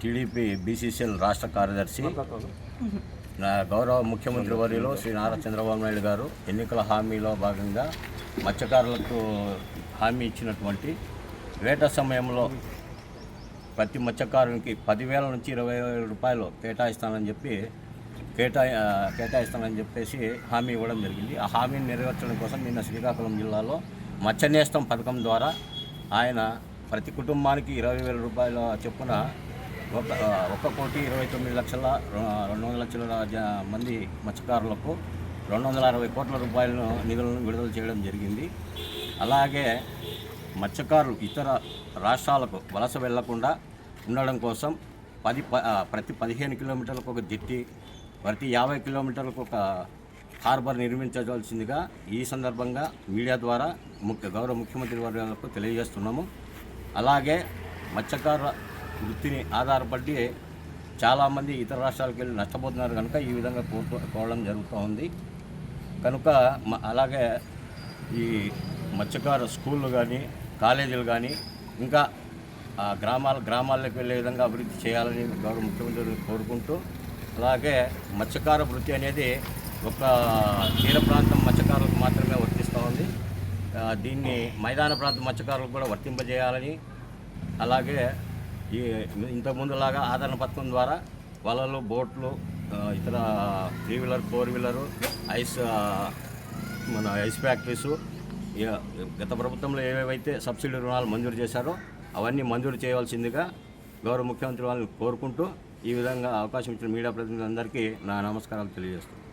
TDP BCCL రాష్ట్ర కార్యదర్శి నా గౌరవ ముఖ్యమంత్రి వర్యులు శ్రీ నారా చంద్రబాబు నాయుడు గారు ఎన్నికల హామీలో భాగంగా మత్స్యకారులకు హామీ ఇచ్చినటువంటి వేట సమయంలో ప్రతి మత్స్యకారునికి పదివేల నుంచి ఇరవై వేల రూపాయలు కేటాయిస్తానని చెప్పి కేటా కేటాయిస్తానని చెప్పేసి హామీ ఇవ్వడం జరిగింది. ఆ హామీని నెరవేర్చడం కోసం నిన్న శ్రీకాకుళం జిల్లాలో మత్స్యనేస్తం పథకం ద్వారా ఆయన ప్రతి కుటుంబానికి ఇరవై వేల రూపాయల చొప్పున ఒక ఒక కోటి ఇరవై తొమ్మిది లక్షల రెండు వందల లక్షల మంది మత్స్యకారులకు రెండు వందల అరవై కోట్ల రూపాయలను నిధులను విడుదల చేయడం జరిగింది. అలాగే మత్స్యకారులు ఇతర రాష్ట్రాలకు వలస వెళ్ళకుండా ఉండడం కోసం పది ప- ప్రతి పదిహేను కిలోమీటర్లకు ఒక జెట్టి ప్రతి యాభై కిలోమీటర్లకు ఒక హార్బర్ నిర్మించవలసిందిగా ఈ సందర్భంగా మీడియా ద్వారా ముఖ్య గౌరవ ముఖ్యమంత్రి వర్గాలకు తెలియజేస్తున్నాము. అలాగే మత్స్యకారుల వృత్తిని ఆధారపడి చాలామంది ఇతర రాష్ట్రాలకు వెళ్ళి నష్టపోతున్నారు కనుక ఈ విధంగా కోరుకో కోరడం జరుగుతూ ఉంది. కనుక మ- అలాగే ఈ మత్స్యకార స్కూళ్ళు కానీ కాలేజీలు కానీ ఇంకా ఆ గ్రామాల గ్రామాలకు వెళ్ళే విధంగా అభివృద్ధి చేయాలని గౌరవ ముఖ్యమంత్రి కోరుకుంటూ అలాగే మత్స్యకార వృత్తి అనేది ఒక తీర ప్రాంతం మత్స్యకారులకు మాత్రమే వర్తిస్తూ ఉంది. దీన్ని మైదాన ప్రాంత మత్స్యకారులకు కూడా వర్తింపజేయాలని అలాగే ఈ ఇంతకుముందులాగా ఆదరణ పథకం ద్వారా వలలు బోట్లు ఇతర three wheeler four wheeler ice మన ఐస్ ఫ్యాక్టరీస్ గత ప్రభుత్వంలో ఏవేవైతే సబ్సిడీ రుణాలు మంజూరు చేశారో అవన్నీ మంజూరు చేయవలసిందిగా గౌరవ ముఖ్యమంత్రి వాళ్ళని కోరుకుంటూ ఈ విధంగా అవకాశం ఇచ్చిన మీడియా ప్రతినిధులందరికీ నా నమస్కారాలు తెలియజేస్తున్నాను.